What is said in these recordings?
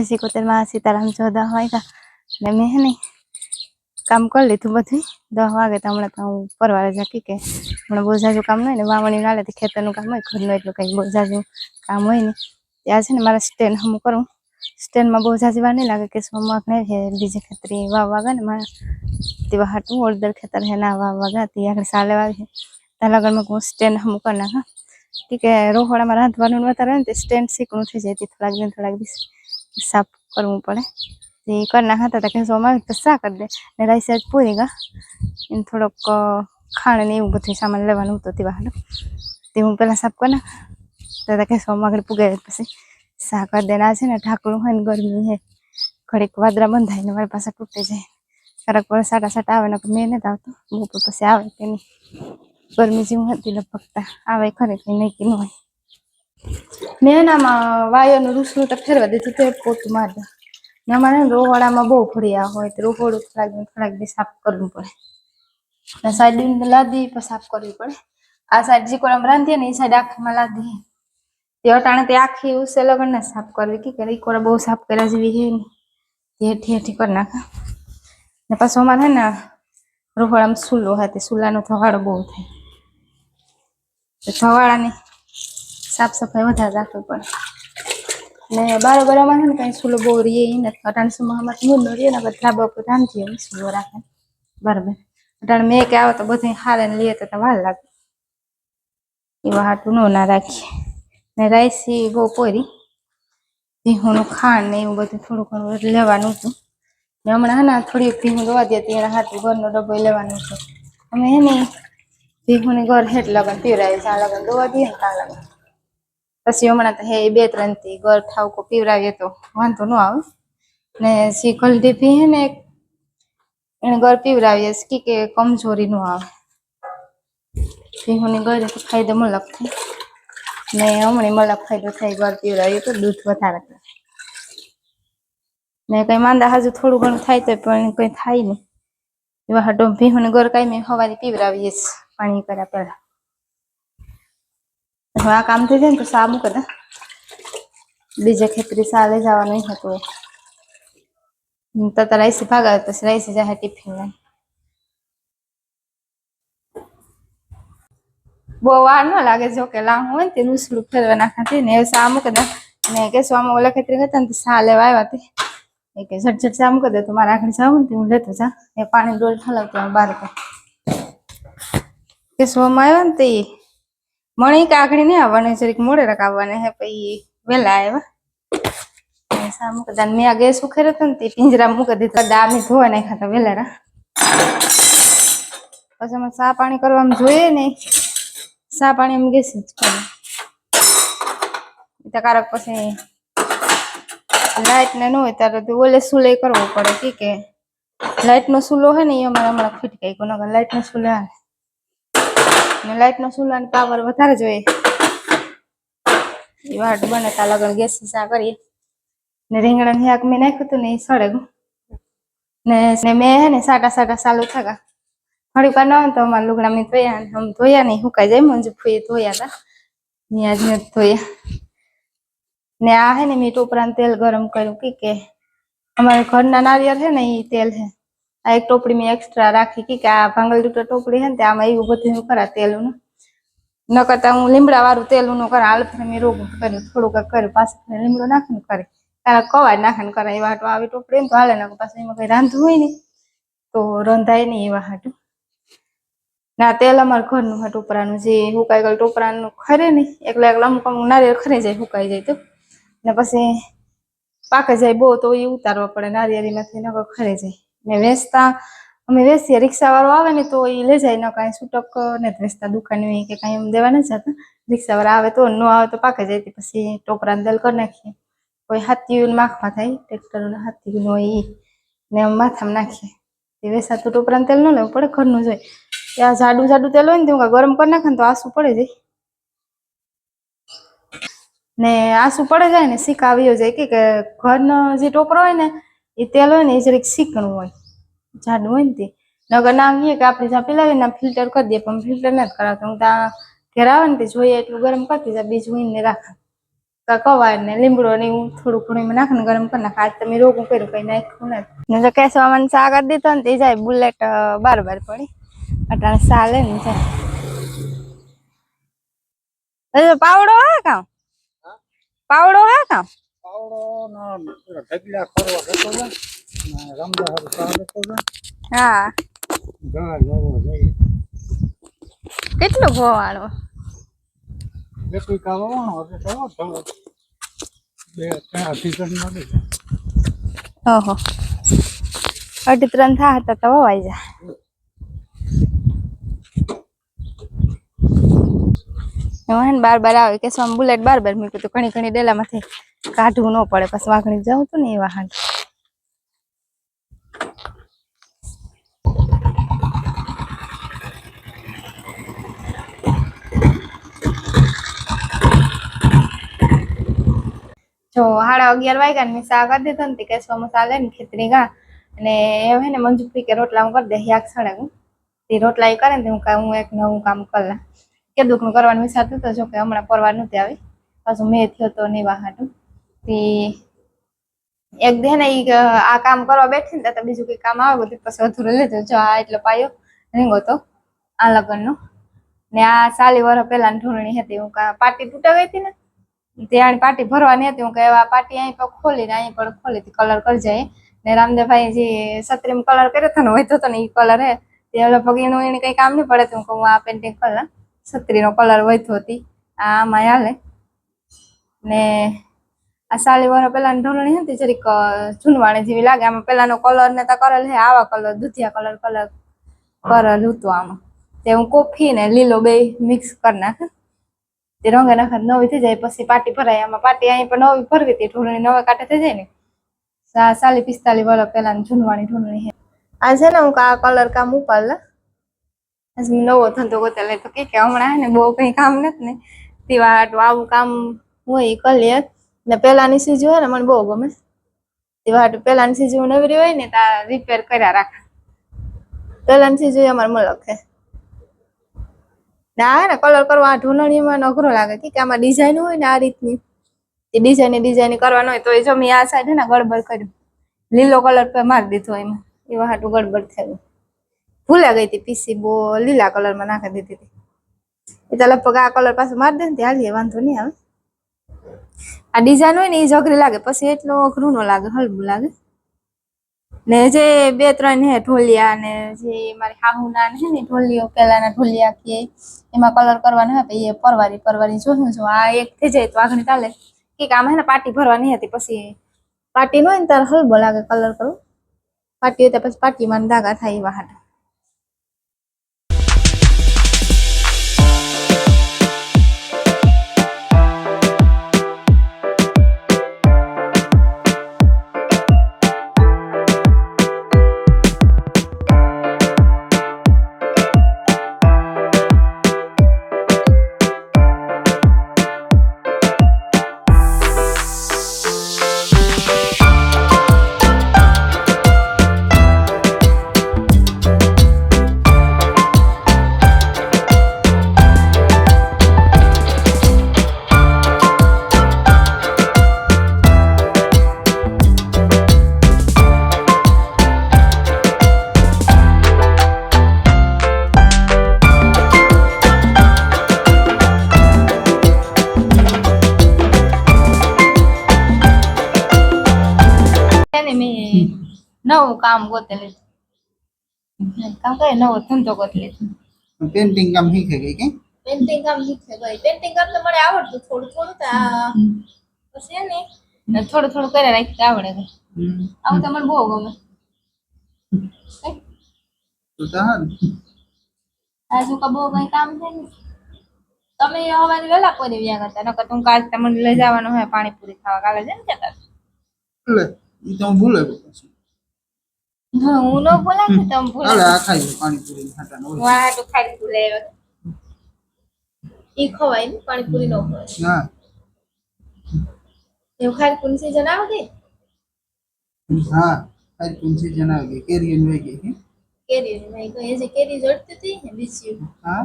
જય સિત્તેરમાં સીતારામ ચોદા વાગ્યા અને મેં હે કામ કરી લીધું બધું દસ વાગે તો હમણાં તો હું પરવારે જાકી કે હમણાં બહુ કામ નહીં ને વાવણી ના લેતી ખેતરનું કામ હોય ઘરનું એટલું કંઈ બહુ કામ હોય ને ત્યાં છે ને મારા સ્ટેન્ડ હમું કરું સ્ટેન્ડમાં બહુ જાજી વાર નહીં લાગે કે સોમવાક નહીં છે બીજે ખેતરી વાવ વાગે ને મારે તેવા હાટું ઓળદર ખેતર હે ના વાવ ગયા ત્યાં આગળ સાલે વાગે ત્યાં લગનમાં હું સ્ટેન્ડ હમું કરી નાખા છે રોહોડામાં રાંધવાનું વધારે ને તે સ્ટેન્ડ શીખવું થઈ જાય તે થોડાક દિન, થોડાક દિવસ સાફ કરવું પડે. તે કરી નાખતા હતા કે સોમાં શા કરી દે. ને રાઈસ આજ પૂરી ગા. એને થોડોક ખાણ ને એવું બધું સામાન લેવાનું હતું તે બહાર તે હું પહેલાં સાફ કરી નાખ. તો કે સોમાં આગળ પૂગે પછી શા કરી દે. છે ને ઢાંકણું હોય ને ગરમી હે. ઘડીક વાદરા બંધાય ને મારી પાસે તૂટી જાય. ક્યારેક પર સાટા સાટા આવે ને મેં નથી આવતો. બપોર પછી આવે કે નહીં. ગરમી જેવું હતી લગભગ આવે ખરે કંઈ નહીં કે ન હોય. મેં એનામાં વાયોનું રૂસલું તો ફેરવા દીધું તે પોતું મારે. ને ને બહુ ફળિયા હોય, તો રોવાળું થોડાક થોડાક સાફ કરવું પડે. ને સાઈડ લાદી પણ સાફ કરવી પડે. આ સાઈડ જે કોલમ રાંધીએ ને એ સાઈડ આખામાં લાદી. તે અટાણે તે આખી ઉસે લગન ને સાફ કરવી. કે કરી કોરા બહુ સાફ કર્યા જેવી છે ને. તે હેઠી કરી નાખે. ને પાછું અમારે હે ને રોવાળામાં સુલો હોય તે સુલાનો થવાડો બહુ થાય. થવાળાની સાફ સફાઈ વધારે રાખવી પડે. ને બારો અમારે છે ને કઈ સુલો બહુ રીએ ઈ નથી. અટાણ સમય અમારે મૂળ નો રીએ ને આપણે ધાબા ઉપર રાંધીએ સુલો રાખે. બરાબર. અટાણે મેં કે આવે તો બધું હારે ને લઈએ તો વાર લાગે. એવા હાટું ન ના રાખીએ. ને રાઈસી બહુ પોરી. ભીહોનું ખાંડ ને એવું બધું થોડું ઘણું લેવાનું હતું. ને હમણાં ના થોડીક થોડી ભીહું દવા દે એના હાથું ઘરનો ડબ્બો લેવાનું હતું. અમે હે ને ભીહુની ઘર હેઠ લગન પીરાય ત્યાં લગન દવા દઈએ ને ત્યાં લગન. પછી હમણાં તો હે બે ત્રણથી ઘર ઠાવકો પીવડાવીએ તો વાંધો ન આવે. ને સી ગલડી ભી હે ને એને ઘર પીવરાવીએ કી કે કમજોરી ન આવે. ભીહોની ઘરે તો ફાયદો મલક થાય. ને હમણાં મલક ફાયદો થાય, ગળ પીવડાવીએ તો દૂધ વધારે થાય. ને કઈ માંદા હજુ થોડું ઘણું થાય તો પણ કઈ થાય નહીં એવા હાટો ને ઘર કાંઈ મેં હવારી પીવડાવીએ પાણી કર્યા પહેલા. હવે આ કામ થઈ જાય ને તો સા મૂકે દે બીજે ખેતરી સાલે જવાનું હતું. તો તો રાઈસી ભાગાવે પછી રાઈસી જાય ટિફિન ને બહુ વાર ન લાગે જો કે લાંબુ હોય ને તેનું રૂસડું ફેરવા નાખાતી ને એ સા મૂકે ને કે સ્વામી ઓલા ખેતરી હતા ને સા લેવા આવ્યા તે એ કે ઝટ ઝટ સા મૂકે દે, તો મારા આખરી જાવ ને હું લેતો જા. એ પાણી ડોલ ઠલાવતો બાર કે સ્વામી આવ્યા ને તે? મણી કાકડી નહીં આવવાની જરીક મોડે રક હે પછી વેલા આવ્યા ને સા મૂકે દે મેં આ ગેસ ઉખેર્યો ને પિંજરા મૂકી દીધા. દાળ ધોવા નાખ્યા હતા વહેલા પછી અમે સા પાણી કરવામાં જોઈએ નહીં સા પાણી એમ ગેસ કારક પછી લાઈટ ને ન હોય ત્યારે તો ઓલે સુલે કરવો પડે કે લાઈટ નો સુલો હોય ને એ અમારે હમણાં ફીટકાઈ ગયો નકર લાઈટ નો સુલે હાલે લાઈટ નો સુલાન પાવર વધારે જોઈએ. એ વાટ બને તા લગન ગેસ સા કરીએ. ને રીંગણા ને શાક મેં નાખ્યું હતું ને એ સળે ને મેં હે ને સાટા સાટા ચાલુ થયા થોડીક વાર ના તો અમારા લુગડા મેં ધોયા ને આમ ધોયા નહીં સુકાઈ જાય મંજુ ફૂઈએ ધોયા હતા ત્યાં જ નથી ધોયા. ને આ હે ને મીઠું ઉપરાંત તેલ ગરમ કર્યું. કે અમારા ઘરના નારિયેળ છે ને એ તેલ છે આ એક ટોપડી મેં એક્સ્ટ્રા રાખી કે આ ભાંગલ ડૂટર ટોપડી હે ને આમાં એવું બધું કરા તેલનું. ન કરતા હું લીમડા વાળું તેલનું કરા, હાલ ફરી મેં રોગું કર્યું, થોડુંક કર્યું, પાછું લીમડો નાખીને કરે. કારણ કવાય નાખીને કરે એવા હાટું આવી ટોપડી ને તો હાલે નાખું પાછું એમાં કઈ રાંધવું હોય ને તો રંધાય નહીં એવા હાટું. ના તેલ અમારા ઘરનું હા ટોપરાનું જે હુકાઈ ગયેલું ટોપરાનું ખરે ને એકલા એકલા અમુક અમુક નારિયેળ ખરી જાય, હુકાઈ જાય તો. ને પછી પાકે જાય બહુ તો એ ઉતારવા પડે, નારિયેળીમાંથી નગર ખરે જાય. ને વેચતા. અમે વેચીએ રિક્ષા વાળો આવે ને તો એ લઈ જાય, ન કાંઈ છૂટક ને વેચતા, દુકાન કે કાંઈ એમ દેવા નથી જતા રિક્ષા વાળા આવે તો, ન આવે તો પાકે જાય પછી ટોપરા તેલ કરી નાખીએ. કોઈ હાથીયું માખવા થાય ટ્રેક્ટરના હાથીયું હોય એ ને આમ માથામાં નાખીએ. એ વેસાતું ટોપરાનું તેલ ન લેવું પડે, ઘરનું જોઈએ ત્યાં જાડું જાડું તેલ હોય ને, તે ગરમ કરી નાખે ને તો આસુ પડે જાય. ને આસુ પડે જાય ને શીક આવ્યો જાય કે ઘરનો જે ટોપરો હોય ને એ તેલ હોય ને એ જરીક શીકણું હોય. જાડું હોય ને તે. નગર નામ એ કે આપણે જ્યાં પીલાવીને ફિલ્ટર કરી દઈએ પણ ફિલ્ટર નથી કરાવતા. હું ત્યાં ઘેર આવે ને તે જોઈએ એટલું ગરમ કરતી જાય બીજું ઈને રાખા. કવાર ને લીમડો ને એવું થોડું ઘણું એમાં નાખીને ગરમ કરી નાખે. આજ તમે રોગું કર્યું કઈ નાખ્યું નથી. ને જો કેસવામાં ચા કરી દીધો ને તે જાય બુલેટ બાર બાર પડી. અટાણે સા લે ને જાય. પાવડો હા કામ? પાવડો હા કામ? લેવો કેટલું ગોવાળું અઢી ત્રણ થા હતા તો વવાઈ જાય એમાં બાર બાર આવે. કે બુલેટ બાર બાર મૂક્યું તો ઘણી ઘણી ડેલામાંથી. કાઢવું ન પડે, પછી વાઘણી જવું તું ને એ વાહન. જો સાડા અગિયાર વાગ્યા ને મેં કરી દીધો ને તે કેસવા મસાલે ને ખીચડી ગા. અને એમ હે ને મંજુ કે રોટલા હું કરી દે યાક સડે હું. તે રોટલા એ કરે ને હું હું એક નવું કામ કરી લા કે દુઃખનું કરવાનું વિચારતું તો જો કે હમણાં પરવાર નથી આવી. પાછું મેં થયો તો નહીં વાહાટું એક દે ને આ કામ કરવા બેઠી ને તો બીજું કઈ કામ આવે બધું. પછી અધૂરું લીધું જો આ એટલો પાયો રીંગો તો, આ લગ્નનો. ને આ સાલી વર્ષ પહેલા ઢોળણી હતી, હું કા પાટી ગઈ હતી ને ત્યાં પાટી ભરવાની હતી. હું કે આ પાટી અહીં પર ખોલી ને અહીં પણ ખોલી હતી કલર કરી જાય ને રામદેવભાઈ જે સત્રીમ કલર કર્યો હતો ને, હોય તો ને એ કલર હે. તે લગભગ એનું એને કઈ કામ નહીં પડે, તો હું કહું આ પેન્ટિંગ કલર સત્રીનો કલર વધ્યો હતી, આ આમાં હાલે. ને આ સાલી વર પેલા ઢોલણી હતી જરીક ચૂનવાણી જેવી લાગે. આમાં પેલાનો કલર ને તો કરેલ હે, આવા કલર દુધિયા કલર કલર કરેલ હતું આમાં. તે હું કોફી ને લીલો બે મિક્સ કરી નાખે. તે રંગે નાખે નવી થઈ જાય, પછી પાટી ભરાય. આમાં પાટી અહીં પણ નવી ભરવી હતી, ઢોલણી નવે કાંઠે થઈ જાય ને. સાલી પિસ્તાલી વર પેલા ઝૂનવાણી ઢોલણી હે. આ છે ને હું આ કલર કામ ઉપાડ નવો ધંધો ગોતેલો, તો કે હમણાં ને બહુ કઈ કામ નથી ને. તેવા આવું કામ હોય કરી લે. ને પેલાની સીજ હોય ને, મને બહુ ગમે. એ હાટું પેલાની સીજ નવરી હોય ને, તા રિપેર કર્યા રાખ. પેલાની સીજ અમારે મલક છે. ને ને કલર કરવા આ ઢોલણીમાં અઘરો લાગે. કે આમાં ડિઝાઇન હોય ને આ રીતની. એ ડિઝાઇન ડિઝાઇન કરવાનો હોય તો એ જો મેં આ સાઈડ ને ગડબડ કર્યું. લીલો કલર પર મારી દીધો એમાં. એવા હાટું ગડબડ થયું. ભૂલા ગઈ હતી પીસી બો લીલા કલરમાં નાખી દીધી હતી. એ તો લગભગ આ કલર પાછું મારી દે ને ત્યાં વાંધો નહીં આવે. આ ડિઝાઇન હોય ને એ જ અઘરી લાગે. પછી એટલો અઘરું નો લાગે હલબુ લાગે. ને જે બે ત્રણ હે ઢોલિયા ને જે મારી હાહુના ને ને ઢોલિયો, પેલાના ઢોલિયા કે એમાં કલર કરવાનો હોય પછી એ પરવારી પરવારી જોશું જો, આ એક થઈ જાય તો આગળ ચાલે. કે આમાં હે ને પાટી ભરવાની હતી, પછી પાટી નો હોય ને તારે હલબો લાગે કલર કરું પાટી હોય તો પછી પાટીમાં ધાગા થાય એવા હાટ. નવું કામ ગોતેલું કામ કરે નવો ધંધો ગોતી લીધો પેન્ટિંગ કામ શીખે ગઈ કે? પેન્ટિંગ કામ શીખે ગઈ પેન્ટિંગ કામ તો મને આવડતું થોડું થોડું તો પછી ને. થોડું થોડું કરે રાખી આવડે છે. આવું તો મને બહુ ગમે. તો તાર આજુ કા બહુ કઈ કામ છે ને? તમે હવારે વેલા કરી વ્યા કરતા નકર તું કાલ તમને લઈ જવાનું હોય પાણીપુરી ખાવા. કાલે છે ને કહેતા એટલે ઈ તો ભૂલે પછી. હા ન બોલા કે તમે હાલે ભૂલા આ ખાઈ પાણીપુરી ખાઈ ભૂલે ઈ ખવાય ને પાણીપુરી નો ખવાય ના એવું ખાઈ સીઝન આવે હા ખાઈ જણાવી ગઈ કેરી વહી ગઈ કેરી જે જડતી હતી ને બીજી. હા.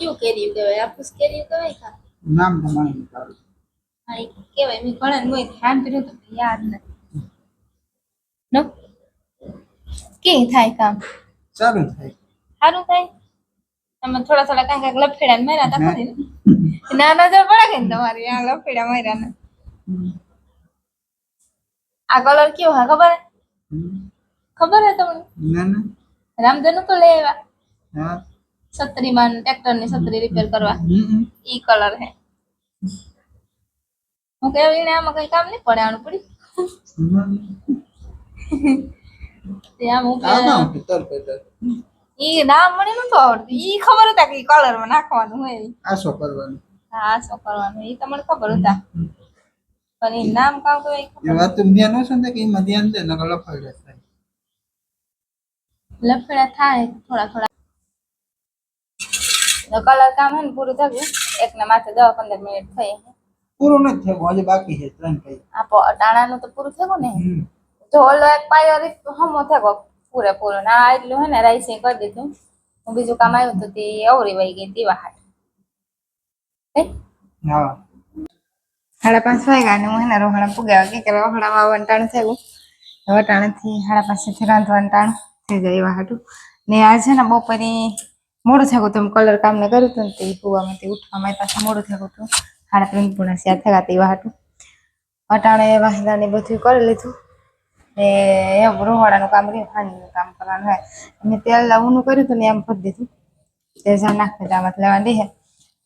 કયું કેરી કહેવાય? આપુસ કેરી કહેવાય કા? નામ તો મને. હા એ કેવાય મેં ઘણા ને ખાન કર્યું તો યાદ નથી. નો? કે થાય કામ? સારું થાય. સારું થાય? તમે થોડા થોડા કાંઈ કાંઈક લફેડા માર્યા તા ખરી ને? ના નજર પડે કે તમારી આ લફેડા માર્યા ને? આ કલર કેવો હા ખબર? હે ખબર હે તમને? ના ના. રામધનુ તો લઈ આવ્યા. હા. છત્રીમાં ટ્રેક્ટરની છત્રી રિપેર કરવા. ઈ કલર હે હું કેવી ને આમાં કઈ કામ નહીં પડે આનું પડી. તે આમ હું આ કામ કે તર પેટર ઈ નામ મને નતું આવડતું. ઈ ખબર હતા કે કલરમાં નાખવાનું હોય ઈ. કરવાનું? હા શું કરવાનું? ઈ તો ખબર હતા. પણ ઈ નામ કામ તો ઈ એ વાત તો ધ્યાન હશે ને કે એમાં ધ્યાન દે નકર લફાઈ થાય. લફડા થાય થોડા થોડા. કલર કામ હે ને પૂરું થયું. એક ને માથે દસ પંદર મિનિટ થઈ પૂરું નથી થયું હજી બાકી છે ત્રણ કઈ. આપો અટાણા ટાણાનું તો પૂરું થયું ને? ઓલો એક પાયો રીત હમો થયો પૂરેપૂરો. ના એટલું હે ને રાઈસે કરી દીધું. હું બીજું કામ આવ્યું તો તે અવરી વહી ગઈ દીવા હાટ. હા? સાડા પાંચ વાગ્યા ને હું હે ને રોહણા પુગ્યા કે કે રોહણામાં વંટાણ થયું વટાણથી સાડા પાંચથી રાંધવાનું વંટાણ થઈ જાય એવા હાટું. ને આ છે ને બપોરે મોડું થયું હતું કલર કામ ને કર્યું હતું ને તે કુવામાંથી ઉઠવા મારી પાછું મોડું થયું હતું. સાડા ત્રણ પૂર્ણ સ્યા થયા તે એવા હાટું. વટાણે વાહિંદા ને બધું કરી લીધું. ને એમ કામ રહ્યું ખાંડનું કામ કરવાનું હોય. મેં તેલ લાવવાનું કર્યું હતું ને એમ ભરી દીધું. તે જ્યાં નાખી દીધા આમાં લેવા દે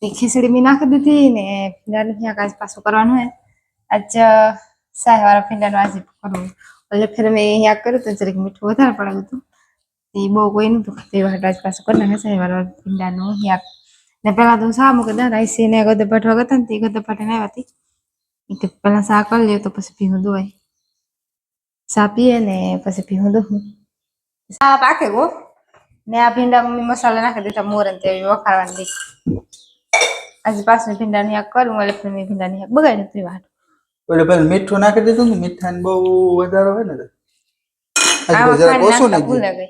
તે ખીચડી મેં નાખી દીધી ને ભીંડાનું ત્યાં કાચ પાછું કરવાનું હોય. આજ સાય વાળા ભીંડાનું આજે કરવું. એટલે ફેર મેં અહીંયા કર્યું હતું, જરીક મીઠું વધારે પડ્યું હતું. એ બહુ કોઈ નતું ખાતું, એ આજ પાછું કરી નાખે સાય વાળા ભીંડાનું યાક ને પેલા તો શા મૂકે દે રાઈસી ને ગદે પાઠવા ગયા હતા ને તે ગદે પાઠીને આવ્યા હતી પેલા શા કરી લ્યો, તો પછી ભીનું દોવાય શા પીએ ને પછી દોવું શા પાકે ગો. ને આ ભીંડા મમ્મી મસાલા નાખી દીધા મોરન તે વખારવાની દીધી આજે પાછું ભીંડાની શાક કરું એટલે પછી મેં ભીંડાની શાક બગાડી વાટ એટલે પેલા મીઠું નાખી દીધું ને મીઠા બહુ વધારો હોય ને તો. આજ ખાંડ ઓછું નાખી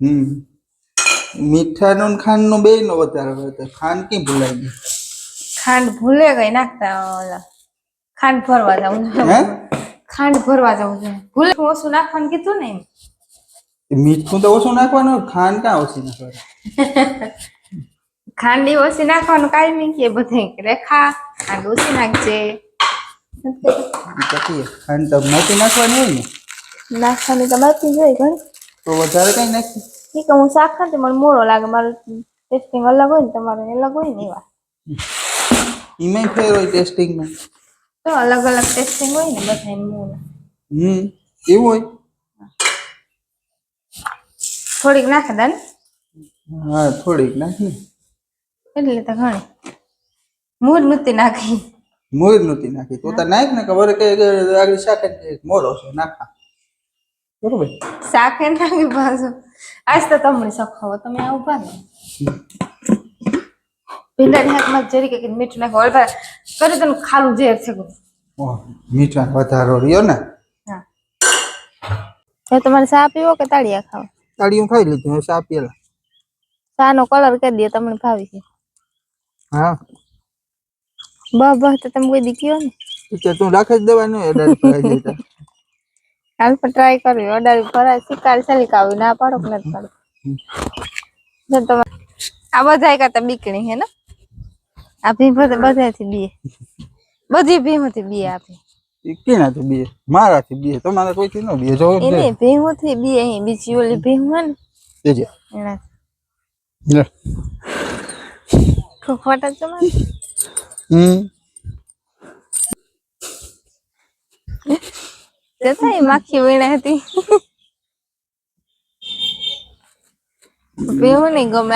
હમ. મીઠાનું ને ખાંડનું બે નો વધારે હોય તો ખાંડ કેમ ભૂલાઈ ગઈ ખાંડ ભૂલે ગઈ નાખતા ઓલા. ખાંડ ભરવા જાવ. હે? ખાંડ ભરવા જવું જોઈએ ભૂલે ઓછું નાખવાનું કીધું ને મીઠું તો ઓછું નાખવાનું ખાંડ ક્યાં ઓછી નાખવાનું? ખાંડી ઓછી નાખવાનું કાંઈ નહીં કે બધે. રેખા ખાંડ ઓછી નાખજે. ખાંડ તો મોટી નાખવાની હોય ને. નાખવાની તો બાકી જ હોય ઘણી. તો વધારે કઈ નાખી? ઠીક હું શાક ખાતી મને મોરો લાગે મારું ટેસ્ટિંગ અલગ હોય ને તમારું અલગ હોય ને એવા. એમાંય ફેર હોય ટેસ્ટિંગમાં. તો અલગ અલગ ટેસ્ટિંગ હોય ને બધા મોરા હમ એવું હોય? થોડીક નાખે દાન. હા થોડીક નાખી. એટલે તો ઘણી. મૂળ નહોતી નાખી. મોર નહોતી નાખી. તો તાર નાખ ને ખબર કે આગળ શાખે મોરો છે નાખા. બરોબર? શાકે નાખી પાછું. આજ તો તમને સખાવો તમે આ ઊભા ને ભીંડાની હાથમાં જરી કે મીઠું નાખો. ઓલપા કરી તને ખાલું ઝેર છે મીઠા વધારો રહ્યો ને. હા. તમારે સા પીવો કે તાળિયા ખાવ? તાળીયું ખાઈ લીધું હવે ચા પીએલા ચા નો કલર કરી દે તમને ભાવી છે. હા. બહ બહ તો તમે કોઈ દી કયો ને. તો તું રાખે જ દેવાનું અડાડી ભરાઈ જાય તો. હાલ પણ ટ્રાય કર્યો અડાડી ભરાય શિકાર ચાલી કાવી ના પાડો કે નથી પાડો. જો તમે આ બધા કરતા બીકણી હે ને. આ ભીમ બધાથી બે. બધી ભીમથી બે આપી. કેનાથી બીએ મારાથી બીએ તમારે કોઈથી ન બે? જો એને ભીમથી બે અહીં બીજી ઓલી ભીમ હોય ને દેજે એના. લે. ખોખવાટા તમારે. હમ. જતા માખી વીણા હતી. ભીમ નહીં ગમે.